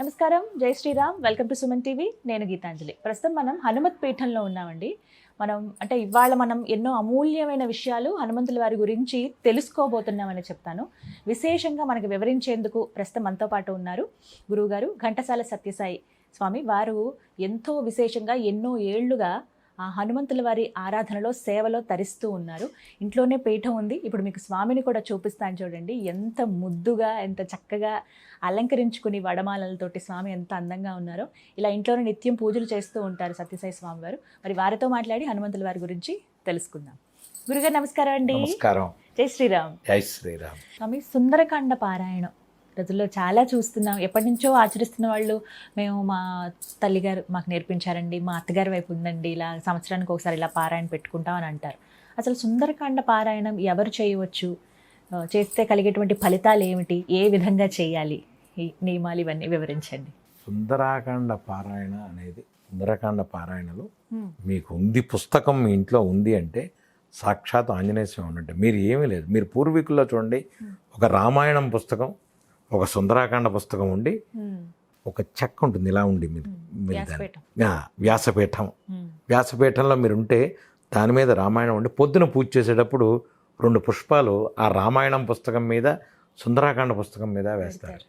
నమస్కారం. జై Sriram. Welcome to Suman TV. నేను గీతాంజలి. ప్రస్తుతం మనం హనుమత్ పీఠంలో ఉన్నామండి. మనం అంటే ఇవాళ మనం ఎన్నో అమూల్యమైన విషయాలు హనుమంతుల వారి గురించి తెలుసుకోబోతున్నామని చెప్తాను. విశేషంగా మనకు వివరించేందుకు ప్రస్తుతం మనతో పాటు ఉన్నారు గురువుగారు ఘంటసాల సత్యసాయి స్వామి. వారు ఎంతో విశేషంగా ఎన్నో ఏళ్ళుగా ఆ హనుమంతుల వారి ఆరాధనలో సేవలో తరిస్తూ ఉన్నారు. ఇంట్లోనే పీఠం ఉంది. ఇప్పుడు మీకు స్వామిని కూడా చూపిస్తాను చూడండి. ఎంత ముద్దుగా ఎంత చక్కగా అలంకరించుకుని వడమాలలతోటి స్వామి ఎంత అందంగా ఉన్నారో. ఇలా ఇంట్లోనే నిత్యం పూజలు చేస్తూ ఉంటారు సత్యసాయి స్వామి వారు. మరి వారితో మాట్లాడి హనుమంతుల వారి గురించి తెలుసుకుందాం. గురుగారు నమస్కారం అండి. నమస్కారం. జై శ్రీరామ్. జై శ్రీరామ్. స్వామి సుందరకాండ పారాయణం. రోజుల్లో చాలా చూస్తున్నాం. ఎప్పటి నుంచో ఆచరిస్తున్న వాళ్ళు మేము మా తల్లిగారు మాకు నేర్పించారండి మా అత్తగారి వైపు ఉందండి ఇలా సంవత్సరానికి ఒకసారి ఇలా పారాయణ పెట్టుకుంటాం అని అంటారు. అసలు సుందరకాండ పారాయణం ఎవరు చేయవచ్చు? చేస్తే కలిగేటువంటి ఫలితాలు ఏమిటి? ఏ విధంగా చేయాలి? ఈ నియమాలు ఇవన్నీ వివరించండి. సుందరాకాండ పారాయణ అనేది సుందరకాండ పారాయణలో మీకు ఉంది పుస్తకం మీ ఇంట్లో ఉంది అంటే సాక్షాత్ ఆంజనేయ స్వామి ఉన్నట్టు. మీరు ఏమీ లేదు. మీరు పూర్వీకుల్లో చూడండి ఒక రామాయణం పుస్తకం ఒక సుందరాకాండ పుస్తకం ఉండి ఉమ్, ఒక చెక్క ఉంటుంది ఇలా ఉండి దాన్ని- వ్యాసపీఠం. ఉమ్, వ్యాసపీఠంలో మీరు ఉంటే దాని మీద రామాయణం ఉండి పొద్దున పూజ చేసేటప్పుడు రెండు పుష్పాలు ఆ రామాయణం పుస్తకం మీద సుందరాకాండ పుస్తకం మీద వేస్తారు.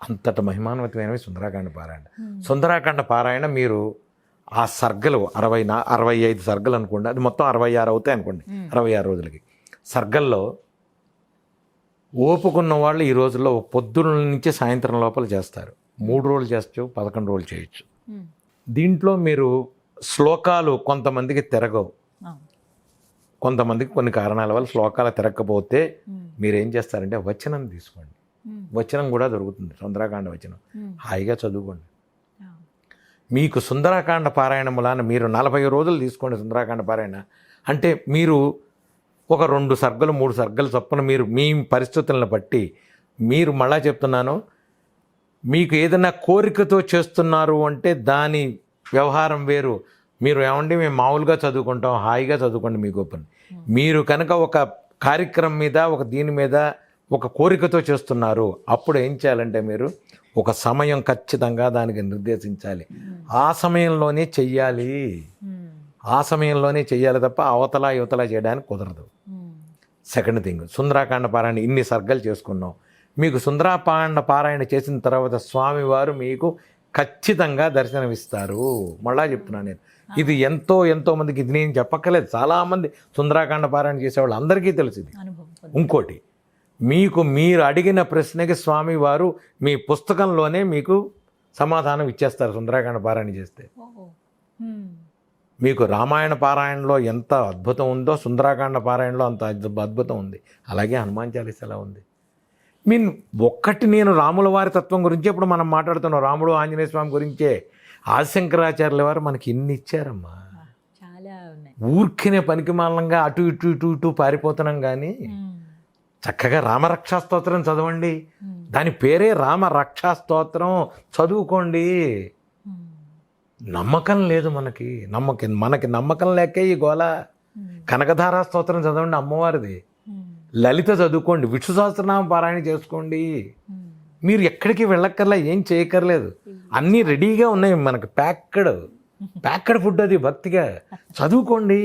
అంతట మహిమాన్వితమైనవి సుందరాకాండ పారాయణ. సుందరాకాండ పారాయణ మీరు ఆ సర్గలు అరవై నా అరవై ఐదు సర్గలు అనుకోండి. అది మొత్తం అరవై ఆరు అవుతాయి అనుకోండి. అరవై ఆరు రోజులకి. సర్గల్లో ఓపుకున్న వాళ్ళు ఈ రోజుల్లో పొద్దున్న నుంచి సాయంత్రం లోపల చేస్తారు. మూడు రోజులు చేస్తూ పదకొండు రోజులు చేయొచ్చు. దీంట్లో మీరు శ్లోకాలు కొంతమందికి తిరగవు. కొంతమందికి కొన్ని కారణాల వల్ల శ్లోకాలు తిరగకపోతే మీరు ఏం చేస్తారంటే వచనం తీసుకోండి. వచనం కూడా దొరుకుతుంది. సుందరాకాండ వచనం. హాయిగా చదువుకోండి. మీకు సుందరాకాండ పారాయణం వలన మీరు నలభై రోజులు తీసుకోండి సుందరాకాండ పారాయణ. అంటే మీరు ఒక రెండు సర్గలు మూడు సర్గలు చొప్పున మీరు మీ పరిస్థితులను బట్టి మీరు మళ్ళా చెప్తున్నాను మీకు ఏదైనా కోరికతో చేస్తున్నారు అంటే దాని వ్యవహారం వేరు. మీరు ఏమండి మేము మామూలుగా చదువుకుంటాం హాయిగా చదువుకోండి మీకు ఓపెన్ మీరు కనుక ఒక కార్యక్రమం మీద ఒక దీని మీద ఒక కోరికతో చేస్తున్నారు అప్పుడు ఏం చేయాలంటే మీరు ఒక సమయం ఖచ్చితంగా దానికి నిర్దేశించాలి. ఆ సమయంలోనే చెయ్యాలి. ఆ సమయంలోనే చెయ్యాలి తప్ప అవతల యువతల చేయడానికి కుదరదు. సెకండ్ థింగ్ సుందరాకాండ పారాయణ ఇన్ని సర్గలు చేసుకున్నాం. మీకు సుందరాకాండ పారాయణ చేసిన తర్వాత స్వామివారు మీకు ఖచ్చితంగా దర్శనమిస్తారు. మళ్ళా చెప్తున్నాను నేను. ఇది ఎంతో ఎంతో మందికి ఇది నేను చెప్పక్కర్లేదు. చాలామంది సుందరాకాండ పారాయణ చేసేవాళ్ళు అందరికీ తెలుసు ఇది అనుభవం పొంది- ఇంకోటి మీకు మీరు అడిగిన ప్రశ్నకి స్వామివారు మీ పుస్తకంలోనే మీకు సమాధానం ఇచ్చేస్తారు సుందరాకాండ పారాయణ చేస్తే. మీకు రామాయణ పారాయణలో ఎంత అద్భుతం ఉందో సుందరాకాండ పారాయణలో అంత అద్భు- అద్భుతం ఉంది. అలాగే హనుమాన్ చాలీసలా ఉంది. మీన్ ఒక్కటి నేను రాముల వారి తత్వం గురించి ఇప్పుడు మనం మాట్లాడుతున్నాం. రాముడు ఆంజనేయ స్వామి గురించే ఆదిశంకరాచార్యుల వారు మనకి ఇన్ని ఇచ్చారమ్మా. ఆ, చాలా ఉన్నాయి. ఊరికినే పనికిమాలంగా అటు ఇటు ఇటు ఇటు పారిపోతున్నాం కానీ ఉమ్, చక్కగా రామరక్షా స్తోత్రం చదవండి. ఉమ్, దాని పేరే రామరక్షా స్తోత్రం చదువుకోండి. నమ్మకం లేదు మనకి. నమ్మకం మనకి నమ్మకం లేకే ఈ గోల ఉమ్, కనకధారా స్తోత్రం చదవండి అమ్మవారిది. లలిత చదువుకోండి. విష్ణు సహస్రనామ పారాయణ చేసుకోండి. మీరు ఎక్కడికి వెళ్ళక్కర్లా ఏం చేయక్కర్లేదు. అన్నీ రెడీగా ఉన్నాయి మనకి. ప్యాక్డ్ ప్యాక్డ్ ఫుడ్ అది భక్తిగా. చదువుకోండి.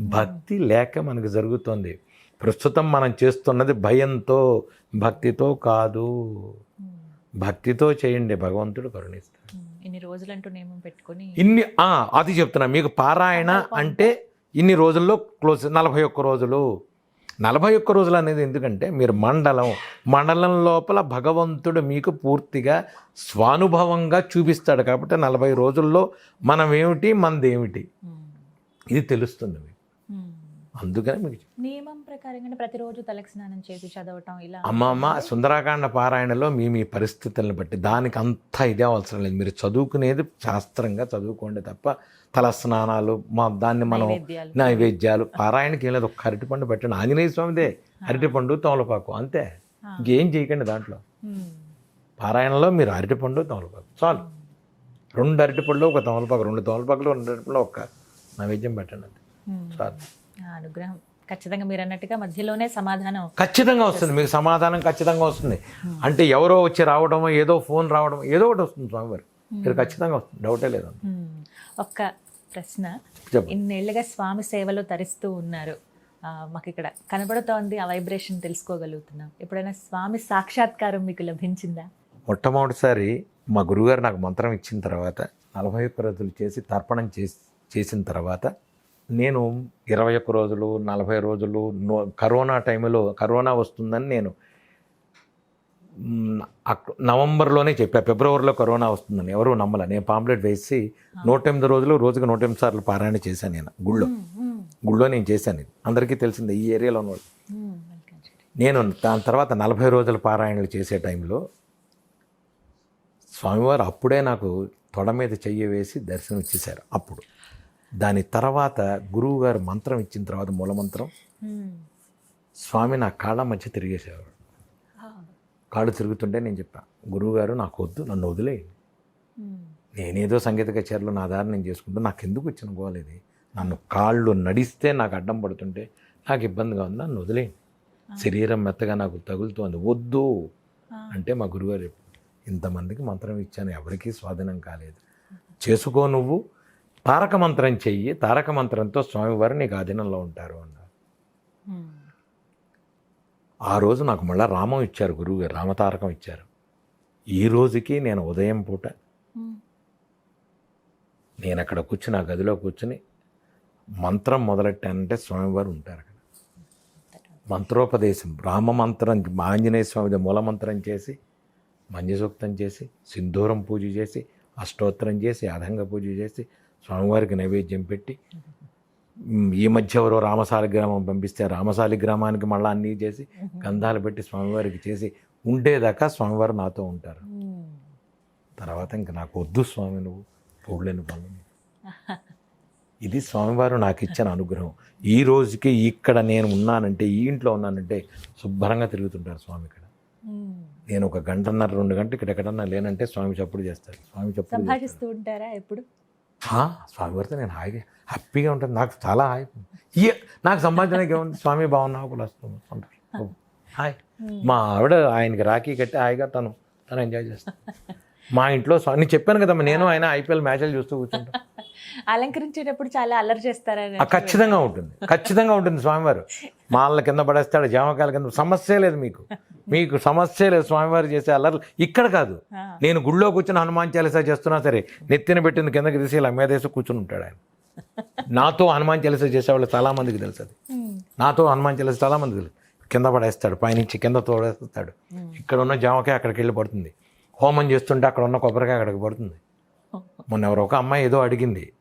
భక్తి లేక మనకు జరుగుతుంది. ప్రస్తుతం మనం చేస్తున్నది భయంతో భక్తితో కాదు. భక్తితో చేయండి. భగవంతుడు కరుణిస్తాడు. ఇన్ని రోజులంటూ నియమం పెట్టుకొని ఇన్ని అది చెప్తున్నా. మీకు పారాయణ అంటే ఇన్ని రోజుల్లో క్లోజ్ నలభై ఒక్క రోజులు. నలభై ఒక్క రోజులు అనేది ఎందుకంటే మీరు మండలం మండలం లోపల భగవంతుడు మీకు పూర్తిగా స్వానుభవంగా చూపిస్తాడు కాబట్టి నలభై రోజుల్లో మనం ఏమిటి మనదేమిటి ఇది తెలుస్తుంది మీకు. అందుకని మీకు నియమం ప్రకారంగా ప్రతిరోజు తలకి స్నానం చేసి చదవటం ఇలా అమ్మమ్మ సుందరాకాండ పారాయణలో మీ మీ పరిస్థితులను బట్టి దానికి అంత ఇదే అవసరం లేదు. మీరు చదువుకునేది శాస్త్రంగా చదువుకోండి తప్ప తల స్నానాలు మా దాన్ని మనం నైవేద్యాలు. పారాయణకి ఏం లేదు. ఒక అరటిపండు పెట్టండి. ఆంజనేయ స్వామిదే. అరటిపండు తమలపాకు అంతే. ఇంకేం చేయకండి దాంట్లో. పారాయణలో మీరు అరటిపండు తమలపాకు. చాలు. రెండు అరటిపళ్ళు ఒక తమలపాకు రెండు తమలపాకులు రెండు అరటిపళ్ళు ఒక నైవేద్యం పెట్టండి. చాలు. అనుగ్రహం ఖచ్చితంగా మీరు అన్నట్టుగా మధ్యలోనే సమాధానం ఖచ్చితంగా వస్తుంది. మీకు సమాధానం ఖచ్చితంగా వస్తుంది. అంటే ఎవరో వచ్చి రావడం ఏదో ఫోన్ రావడం ఏదో ఒకటి వస్తుంది స్వామివారు. మీరు ఖచ్చితంగా వస్తుంది. డౌటే లేదు హ్మ్. ఒక్క ప్రశ్న. చెప్పు ఇన్నేళ్ళుగా స్వామి సేవలో తరిస్తూ ఉన్నారు. మాకు ఇక్కడ కనబడుతోంది ఆ వైబ్రేషన్ తెలుసుకోగలుగుతున్నాం. ఎప్పుడైనా స్వామి సాక్షాత్కారం మీకు లభించిందా? మొట్టమొదటిసారి మా గురుగారు నాకు మంత్రం ఇచ్చిన తర్వాత నలభై ఒక్క రోజులు చేసి తర్పణం చేసి చేసిన తర్వాత నేను ఇరవై ఒక్క రోజులు నలభై రోజులు నో- కరోనా టైంలో కరోనా వస్తుందని నేను నవంబర్లోనే చెప్పా ఫిబ్రవరిలో కరోనా వస్తుందని. ఎవరు నమ్మలే. నేను పాంప్లెట్ వేసి నూట ఎనిమిది రోజులు రోజుకి నూట ఎనిమిది సార్లు పారాయణ చేశాను నేను గుళ్ళో. గుళ్ళో నేను చేశాను ఇది. అందరికీ తెలిసిందే ఈ ఏరియాలో ఉన్న వాళ్ళు హ్మ్. వెల్కమ్ చెడి. నేను దాని తర్వాత నలభై రోజుల పారాయణలు చేసే టైంలో స్వామివారు అప్పుడే నాకు తొడ మీద చెయ్యి వేసి దర్శనం ఇచ్చేశారు అప్పుడు. దాని తర్వాత గురువు గారు మంత్రం ఇచ్చిన తర్వాత మూలమంత్రం. స్వామి నా కాళ్ళ మధ్య తిరిగేసేవాడు. కాళ్ళు తిరుగుతుంటే నేను చెప్పాను గురువుగారు నాకు వద్దు నన్ను వదిలేయండి. నేనేదో సంగీత కచేరీలో నా దారి నేను చేసుకుంటూ నాకు ఎందుకు వచ్చిన గోల్ ఇది నన్ను కాళ్ళు నడిస్తే నాకు అడ్డం పడుతుంటే నాకు ఇబ్బందిగా ఉంది నన్ను వదిలేయండి శరీరం మెత్తగా నాకు తగులుతోంది వద్దు. అంటే మా గురుగారు చెప్పారు, ఇంతమందికి మంత్రం ఇచ్చాను ఎవరికీ స్వాధీనం కాలేదు చేసుకో నువ్వు తారక మంత్రం చెయ్యి తారక మంత్రంతో స్వామివారు నీకు ఆధీనంలో ఉంటారు అన్నారు. ఆ రోజు నాకు మళ్ళీ రామం ఇచ్చారు గురువుగారు రామతారకం ఇచ్చారు ఈ రోజుకి నేను ఉదయం పూట. నేను అక్కడ కూర్చుని ఆ గదిలో కూర్చుని మంత్రం మొదలెట్టానంటే స్వామివారు ఉంటారు అక్కడ మంత్రోపదేశం రామ మంత్రం ఆంజనేయ స్వామిది మూల మంత్రం చేసి మంజసూక్తం చేసి సింధూరం పూజ చేసి అష్టోత్తరం చేసి అధంగ పూజ చేసి స్వామివారికి నైవేద్యం పెట్టి ఈ మధ్య ఎవరో రామసాలి గ్రామం పంపిస్తే రామసాలి గ్రామానికి మళ్ళీ అన్నీ చేసి గంధాలు పెట్టి స్వామివారికి చేసి ఉండేదాకా స్వామివారు నాతో ఉంటారు. తర్వాత ఇంక నాకు వద్దు స్వామి నువ్వు చూడలేని పనులు ఇది స్వామివారు నాకు ఇచ్చిన అనుగ్రహం. ఈ రోజుకి ఇక్కడ నేను ఉన్నానంటే ఈ ఇంట్లో ఉన్నానంటే శుభ్రంగా తిరుగుతుంటారు స్వామి ఇక్కడ. నేను ఒక గంటన్నర రెండు గంటలు ఇక్కడ ఎక్కడన్నా లేనంటే స్వామి చప్పుడు చేస్తారు. స్వామి చప్పుడు ఉంటారా ఎప్పుడు? స్వామివారితో నేను హాయిగా హ్యాపీగా ఉంటుంది నాకు చాలా హాయి. నాకు సంపాదించడానికి ఏముంది స్వామి బాగున్నావు కూడా వస్తుంది. సంతోషం. హాయ్. మా ఆవిడ ఆయనకి రాఖీ కట్టి హాయిగా తను తను ఎంజాయ్ చేస్తాను మా ఇంట్లో స్వామి నేను చెప్పాను కదమ్మా నేను ఆయన ఐపీఎల్ మ్యాచ్లు చూస్తూ కూర్చుంటాను అలంకరించేటప్పుడు చాలా అల్లరి చేస్తారని ఖచ్చితంగా ఉంటుంది. ఖచ్చితంగా ఉంటుంది స్వామివారు. మాల కింద పడేస్తాడు జామకాయల కింద సమస్య లేదు మీకు. మీకు సమస్య లేదు స్వామివారు చేసే అల్లర్లు. ఇక్కడ కాదు. నేను గుళ్ళో కూర్చొని హనుమాన్ చాలీసా చేస్తున్నా సరే నెత్తిన పెట్టిన కిందకి తీసి ఇలా మీదేసి కూర్చుని ఉంటాడు ఆయన. నాతో హనుమాన్ చాలీసా చేసేవాళ్ళు చాలా మందికి తెలుసు అది. నాతో హనుమాన్ చాలీసా చాలా మందికి తెలుసు. కింద పడేస్తాడు పైనుంచి కింద తోడేస్తాడు. ఇక్కడ ఉన్న జామకాయ అక్కడికి వెళ్ళి పడుతుంది. హోమం చేస్తుంటే అక్కడ ఉన్న కొబ్బరికాయ అక్కడికి పడుతుంది. మొన్న ఎవరో ఒక అమ్మాయి ఏదో అడిగింది.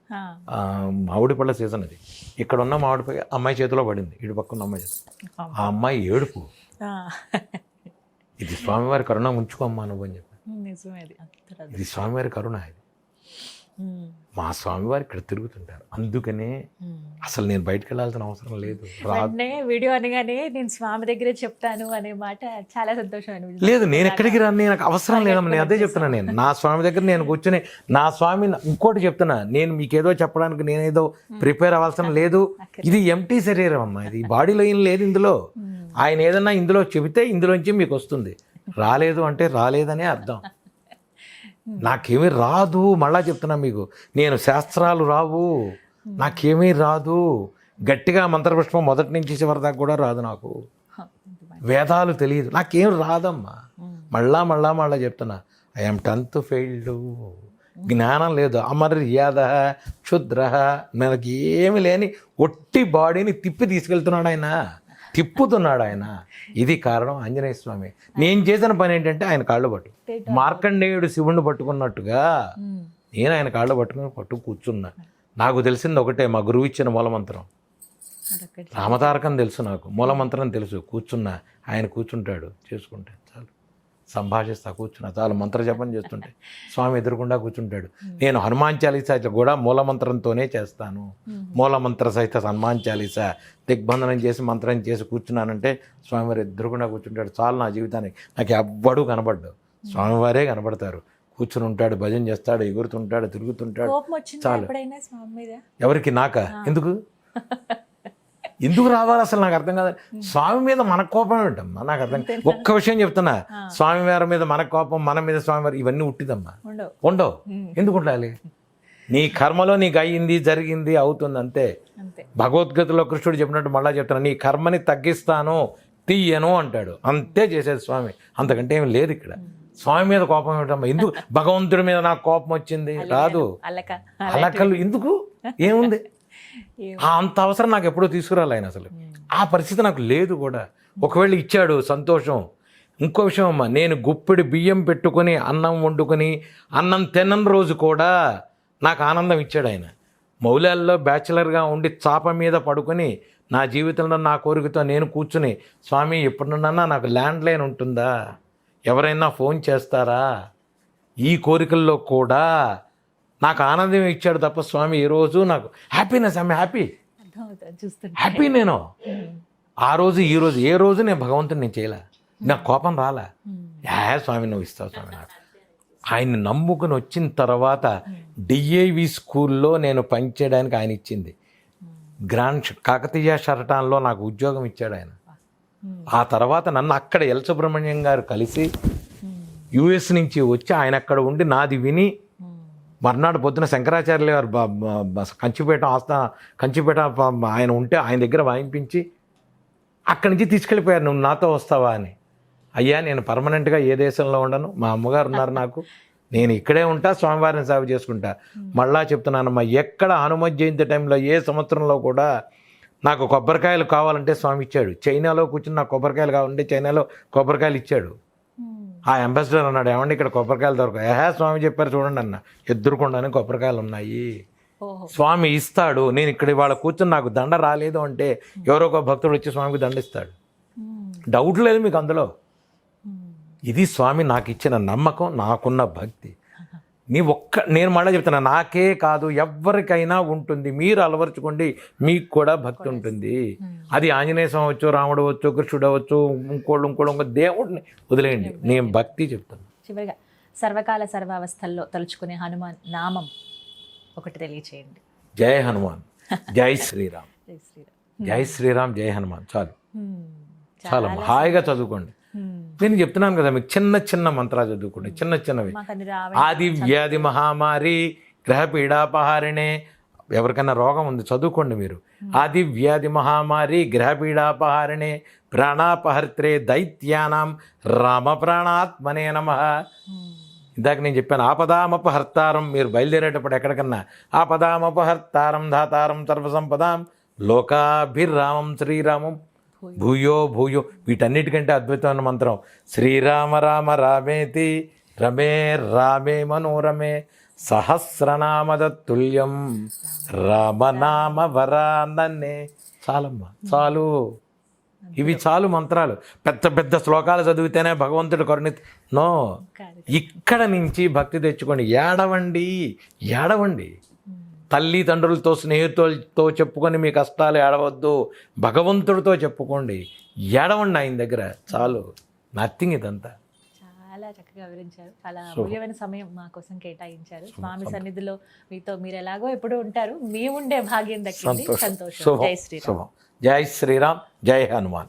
మామిడి పళ్ళ సీజన్ అది ఇక్కడ ఉన్న మామిడి పళ్ళ అమ్మాయి చేతిలో పడింది ఇటు పక్కన అమ్మాయి చేతిలో. ఆ అమ్మాయి ఏడుపు. ఇది స్వామివారి కరుణ ఉంచుకోమ్మా నువ్వు అని చెప్పి. ఇది స్వామివారి కరుణ ఇది. మా స్వామివారు ఇక్కడ తిరుగుతుంటారు. అందుకనే. అసలు నేను బయటకు వెళ్ళాల్సిన అవసరం లేదు. వీడియో అనగానే నేను స్వామి దగ్గరే చెప్తాను అనే మాట చాలా సంతోషం లేదు నేను ఎక్కడికి రాను నాకు అవసరం లేదమ్మా నేను అదే చెప్తున్నా నేను. నా స్వామి దగ్గర నేను కూర్చొని నా స్వామి ఇంకోటి చెప్తున్నా నేను మీకేదో చెప్పడానికి నేనేదో ప్రిపేర్ అవ్వాల్సిన లేదు. ఇది ఎంటీ శరీరం అమ్మా ఇది బాడీలో ఏం లేదు ఇందులో. ఆయన ఏదన్నా ఇందులో చెబితే ఇందులోంచి మీకు వస్తుంది. రాలేదు అంటే రాలేదనే అర్థం. నాకేమీ రాదు మళ్ళా చెప్తున్నా మీకు. నేను శాస్త్రాలు రావు. నాకేమీ రాదు. గట్టిగా మంత్రపుష్పం మొదటి నుంచి చివరి దాకా కూడా రాదు నాకు. వేదాలు తెలియదు. నాకేం రాదమ్మా. మళ్ళా మళ్ళా మళ్ళా చెప్తున్నా. ఐఎమ్ టెన్త్ ఫెయిల్డ్ జ్ఞానం లేదు. అమర్యాద క్షుద్ర మనకి ఏమి లేని ఒట్టి బాడీని తిప్పి తీసుకెళ్తున్నాడు ఆయన. తిప్పుతున్నాడు ఆయన. ఇది కారణం ఆంజనేయ స్వామి. నేను చేసిన పని ఏంటంటే ఆయన కాళ్ళు పట్టు. మార్కండేయుడు శివుణ్ణి పట్టుకున్నట్టుగా. నేను ఆయన కాళ్ళు పట్టుకుని పట్టు కూర్చున్నా. నాకు తెలిసింది ఒకటే మా గురువు ఇచ్చిన మూలమంత్రం. రామతారకం తెలుసు నాకు. మూలమంత్రం తెలుసు. కూర్చున్నా. ఆయన కూర్చుంటాడు. చేసుకుంటే చాలు. సంభాషిస్తా కూర్చున్నా. చాలు మంత్ర జపం చేస్తుంటే. స్వామి ఎదురుకుండా కూర్చుంటాడు. నేను హనుమాన్ చాలీసా కూడా మూలమంత్రంతోనే చేస్తాను. మూలమంత్ర సహిత హనుమాన్ చాలీసా దిగ్బంధనం చేసి మంత్రం చేసి కూర్చున్నానంటే స్వామివారు ఎదురుకుండా కూర్చుంటాడు. చాలు నా జీవితానికి. నాకు ఎవ్వడూ కనబడ్డు. స్వామివారే కనబడతారు. కూర్చుని ఉంటాడు భజన చేస్తాడు ఎగురుతుంటాడు తిరుగుతుంటాడు. చాలు. ఎవరికి? నాక? ఎందుకు? ఎందుకు రావాలి అసలు? నాకు అర్థం కాదు. స్వామి మీద మన కోపం ఏంటమ్మా నాకు అర్థం. ఒక్క విషయం చెప్తున్నా. స్వామి వారి మీద మన కోపం మన మీద స్వామి వారి ఇవన్నీ ఉట్టిదమ్మా. ఉండవు. ఎందుకు ఉండాలి? నీ కర్మలో నీకు అయ్యింది జరిగింది అవుతుంది అంతే. భగవద్గీతలో కృష్ణుడు చెప్పినట్టు మళ్ళా చెప్తాను నీ కర్మని తగ్గిస్తాను తీయను అంటాడు. అంతే చేసేది స్వామి. అంతకంటే ఏమి లేదు ఇక్కడ. స్వామి మీద కోపం ఏమిటమ్మా? ఎందుకు? భగవంతుడి మీద నాకు కోపం వచ్చింది? రాదు. అలకలు. ఎందుకు? ఏముంది? ఏం- అంత అవసరం నాకు ఎప్పుడూ తీసుకురాలి ఆయన అసలు. ఆ పరిస్థితి నాకు లేదు కూడా. ఒకవేళ ఇచ్చాడు సంతోషం. ఇంకో విషయం అమ్మ నేను గుప్పిడి బియ్యం పెట్టుకొని అన్నం వండుకొని అన్నం తినని రోజు కూడా నాకు ఆనందం ఇచ్చాడు ఆయన. మౌలాల్లో బ్యాచిలర్గా ఉండి చాప మీద పడుకొని నా జీవితంలో నా కోరికతో నేను కూర్చుని స్వామి ఎప్పుడున్నా నాకు ల్యాండ్ లైన్ ఉంటుందా? ఎవరైనా ఫోన్ చేస్తారా? ఈ కోరికల్లో కూడా నాకు ఆనందం ఇచ్చాడు తప్ప స్వామి ఈ రోజు నాకు హ్యాపీనెస్ ఐమ్ హ్యాపీ హ్యాపీ నేను. ఆ రోజు ఈ రోజు ఏ రోజు నేను భగవంతుని నేను చేయలే. నాకు కోపం రాలా. యా స్వామి నువ్వు ఇస్తావు స్వామి నాకు? ఆయన్ని నమ్ముకుని వచ్చిన తర్వాత డిఏవి స్కూల్లో నేను పనిచేయడానికి ఆయన ఇచ్చింది. గ్రాండ్ కాకతీయ షరటాన్లో నాకు ఉద్యోగం ఇచ్చాడు ఆయన. ఆ తర్వాత నన్ను అక్కడ ఎల్ సుబ్రహ్మణ్యం గారు కలిసి యుఎస్ నుంచి వచ్చి ఆయన అక్కడ ఉండి నాది విని మర్నాడు పొద్దున శంకరాచార్యులు గారు కంచిపేట ఆస్థా కంచిపేట ఆయన ఉంటే ఆయన దగ్గర వాయింపించి అక్కడి నుంచి తీసుకెళ్ళిపోయారు. నువ్వు నాతో వస్తావా? అని. అయ్యా నేను పర్మనెంట్గా ఏ దేశంలో ఉండను. మా అమ్మగారు ఉన్నారు నాకు. నేను ఇక్కడే ఉంటా స్వామివారిని సేవ చేసుకుంటా. మళ్ళా చెప్తున్నానమ్మా ఎక్కడ హనుమత్ జయంతి టైంలో ఏ సంవత్సరంలో కూడా నాకు కొబ్బరికాయలు కావాలంటే స్వామి ఇచ్చాడు. చైనాలో కూర్చుని నాకు కొబ్బరికాయలు కావాలంటే చైనాలో కొబ్బరికాయలు ఇచ్చాడు. ఆ అంబాసిడర్ అన్నాడు ఏమండి ఇక్కడ కొబ్బరికాయలు దొరక ఏహే స్వామి చెప్పారు చూడండి అన్న ఎదురుకుండానే కొబ్బరికాయలు ఉన్నాయి. స్వామి ఇస్తాడు నేను ఇక్కడ ఇవాళ కూర్చొని నాకు దండ రాలేదు అంటే ఎవరో ఒక భక్తుడు వచ్చి స్వామికి దండిస్తాడు. డౌట్ లేదు మీకు అందులో. ఇది స్వామి నాకు ఇచ్చిన నమ్మకం నాకున్న భక్తి. నీ ఒక్క నేను మళ్ళీ చెప్తున్నా నాకే కాదు ఎవరికైనా ఉంటుంది. మీరు అలవరుచుకోండి మీకు కూడా భక్తి ఉంటుంది. అది ఆంజనేయ స్వామి అవచ్చు రాముడు అవచ్చు కృష్ణుడు అవచ్చు ఇంకోళ్ళు ఇంకోళ్ళు ఇంకో దేవుడిని వదిలేయండి. నేను భక్తి చెప్తాను. చివరిగా సర్వకాల సర్వావస్థల్లో తలుచుకునే హనుమాన్ నామం ఒకటి తెలియచేయండి. జై హనుమాన్. జై శ్రీరామ్. జై శ్రీరామ్. జై శ్రీరామ్ జై హనుమాన్. చాలు. చాలా హాయిగా చదువుకోండి. నేను చెప్తున్నాను కదా మీకు చిన్న చిన్న మంత్రాలు చదువుకోండి చిన్న చిన్నవి. ఆది వ్యాధి మహామారి గ్రహ పీడాపహారిణే ఎవరికైనా రోగం ఉంది చదువుకోండి మీరు. ఆది వ్యాధి మహామారి గ్రహ పీడాపహారిణే ప్రాణాపహర్త్రే దైత్యానాం రామ ప్రాణాత్మనే నమ. ఇందాక నేను చెప్పాను ఆపదామపహర్తారం మీరు బయలుదేరేటప్పుడు ఎక్కడికన్నా ఆపదామపహర్తారం ధాతారం సర్వసంపదాం లోకాభిరామం శ్రీరామం భూయో భూయో వీటన్నిటికంటే అద్భుతమైన మంత్రం. శ్రీరామ రామ రామేతి రమే రామే మనోరమే సహస్రనామదత్తుల్యం రామనామ వరానన్నే చాలమ్మా. చాలు. ఇవి చాలు మంత్రాలు. పెద్ద పెద్ద శ్లోకాలు చదివితేనే భగవంతుడు కరుణి. నో. ఇక్కడ నుంచి భక్తి తెచ్చుకోండి. ఏడవండి. ఏడవండి. తల్లిదండ్రులతో స్నేహితులతో చెప్పుకొని మీ కష్టాలు ఏడవద్దు. భగవంతుడితో చెప్పుకోండి. ఏడవండి ఆయన దగ్గర. చాలు. నథింగ్ ఇదంతా. చాలా చక్కగా వివరించారు. చాలా అమూల్యమైన సమయం మా కోసం కేటాయించారు. స్వామి సన్నిధిలో మీతో మీరు ఎలాగో ఎప్పుడు ఉంటారు. మీ ఉండే భాగ్యం దక్కింది. సంతోషం. జై శ్రీరామ్. జై శ్రీరామ్. జై హనుమాన్.